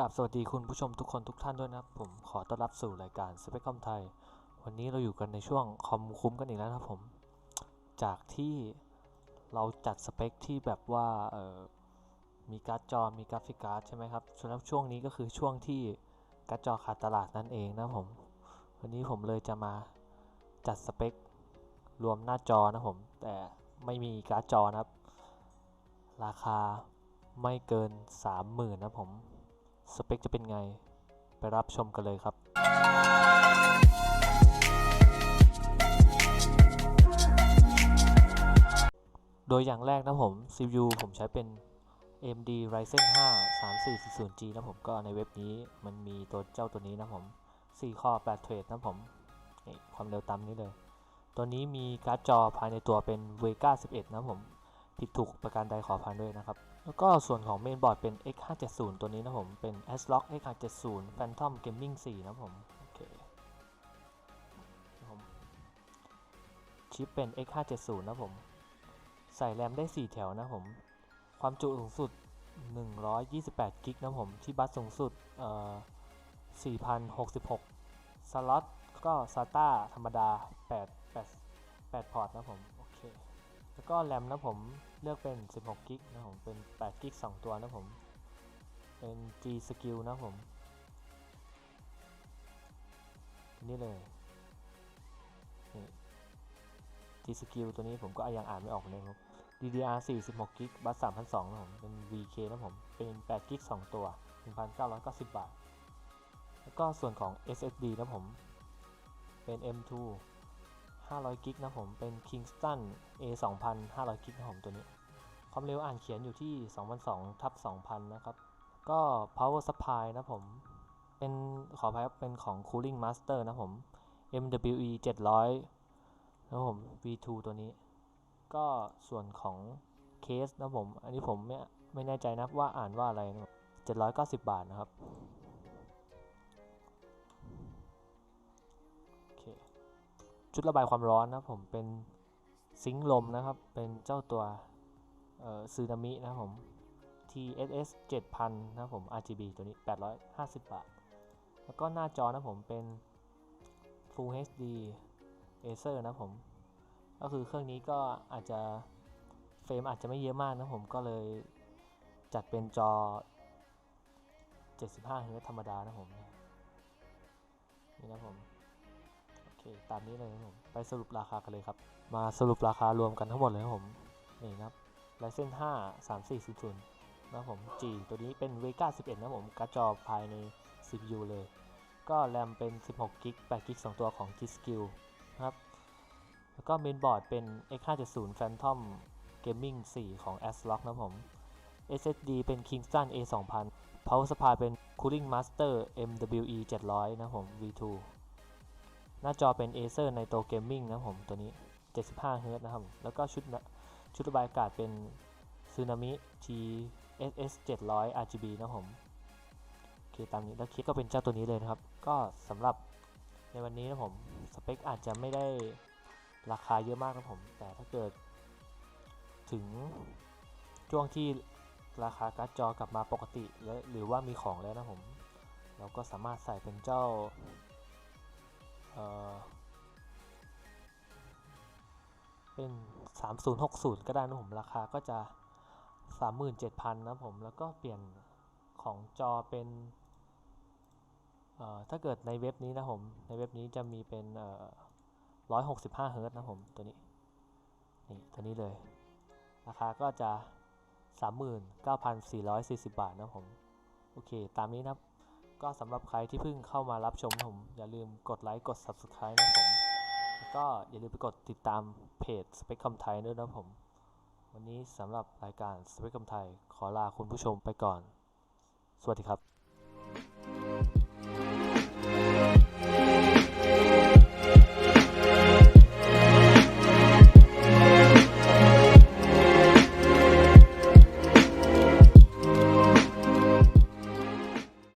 กับสวัสดีคุณผู้ชมทุกคนทุกท่านด้วยนะครับ ผมขอต้อนรับสู่รายการสเปคคอมไทย วันนี้เราอยู่กันในช่วงคอมคุ้มกันอีกแล้วนะครับผม จากที่เราจัดสเปคที่แบบว่าเออมีการ์ดจอมีกราฟิกการ์ดใช่ไหมครับส่วนช่วงนี้ก็คือช่วงที่การ์ดจอขาดตลาดนั่นเองนะครับผม วันนี้ผมเลยจะมาจัดสเปครวมหน้าจอนะครับผม แต่ไม่มีการ์ดจอนะครับ ราคาไม่เกิน 30,000 นะครับผม สเปคจะเป็นไง ไปรับชมกันเลยครับโดยอย่างแรกนะผม CPU ผมใช้เป็น AMD Ryzen 5 3440G นะผมก็ในเว็บนี้มันมีตัวเจ้าตัวนี้นะผม 4 ข้อ8เทรดนะผมนี่ความเร็วตามนี้เลย ตัวนี้มีการ์ดจอภายในตัวเป็น Vega 11 นะผม ผิดถูกประการใดขออภัยด้วยนะครับ แล้วก็ส่วนของเมนบอร์ดเป็น X570 ตัวนี้นะผม เป็น ASRock X570 Phantom Gaming 4 นะผม โอเคนะผมชิปเป็น X570 นะผม ใส่แรมได้ 4 แถวนะผม ความจุสูงสุด 128 กิกนะผม ที่บัสสูงสุด เอ่อ 4066 สล็อตก็ SATA ธรรมดา 8 8 8 พอร์ตนะผม โอเแล้วก็แรมนะผมเลือกเป็น 16กิกนะผมเป็น8กิก2ตัวนะผม เป็น G Skill นะผม นี่เลยนี่ G Skill ตัวนี้ผมก็ยังอ่านไม่ออกเลยครับ DDR4 16กิกบัส3,200นะผม เป็น VK นะผม เป็น8กิก2ตัว 1,990 บาท แล้วก็ส่วนของ SSD นะผม เป็น M2 500 กิกนะผม เป็น Kingston A 2500 กิกนะผมตัวนี้ ความเร็วอ่านเขียนอยู่ที่ 2002ทับ2000 นะครับ ก็ power supply นะผม เป็นขออภัยครับ เป็นของ cooling master นะผม MWE 700 นะผม V2 ตัวนี้ ก็ส่วนของเคสนะผม อันนี้ผมไม่ไม่แน่ใจนะว่าอ่านว่าอะไรนะ790 บาทนะครับ ชุดระบายความร้อนนะผมเป็นซิงค์ลมนะครับ เป็นเจ้าตัวซูนามินะผม TSS 7000 นะผม RGB ตัวนี้ 850 บาท แล้วก็หน้าจอนะผมเป็น Full HD Acer นะผม ก็คือเครื่องนี้ก็อาจจะเฟรมอาจจะไม่เยอะมากนะผมก็เลยจัดเป็นจอ 75 Hz ธรรมดานะผม นี่นะผม คตามนี้เลยนะผมไปสรุปราคากันเลยครับ มาสรุปราคารวมกันทั้งหมดเลยนะผมนี่นะครับ Ryzen 5 3400นะผม G ตัวนี้เป็น Vega 11 นะผมกร์ดจอภายใน CPU เลย ก็แรมเป็น 16กิก8กิก2ตัวของ G Skill นะครับแล้วก็เมนบอร์ดเป็น X570 Phantom Gaming 4 ของ ASRock นะผม SSD เป็น Kingston A2000 Power Supply เป็น Cooling Master MWE 700 นะผม V2 หน้าจอเป็น Acer Nitro Gaming นะผมตัวนี้ 75 Hz นะครับ แล้วก็ชุดชุดระบายอากาศเป็น Tsunami TSS 700 RGB นะผมโอเคตามนี้แล้วเคสก็เป็นเจ้าตัวนี้เลยนะครับ ก็สำหรับในวันนี้นะผม สเปคอาจจะไม่ได้ราคาเยอะมากนะผม แต่ถ้าเกิด ถึงช่วงที่ราคาการ์ดจอกลับมาปกติแล้วหรือว่ามีของแล้วนะผม เราก็สามารถใส่เป็นเจ้า เป็น 3060 ก็ได้นะผม ราคาก็จะ 37,000 นะผม แล้วก็เปลี่ยนของจอเป็นถ้าเกิดในเว็บนี้นะผม ในเว็บนี้จะมีเป็นเอ่อ165เฮิร์ตนะผมตัวนี้ นี่ ตัวนี้เลย ราคาก็จะ 39,440 บาทนะผม โอเค ตามนี้นะครับ ก็สำหรับใครที่เพิ่งเข้ามารับชมผม อย่าลืมกดไลค์กด Subscribe นะผมแล้วก็อย่าลืมไปกดติดตามเพจสเปคคำไทยด้วยนะผม วันนี้สำหรับรายการสเปคคำไทยขอลาคุณผู้ชมไปก่อน สวัสดีครับ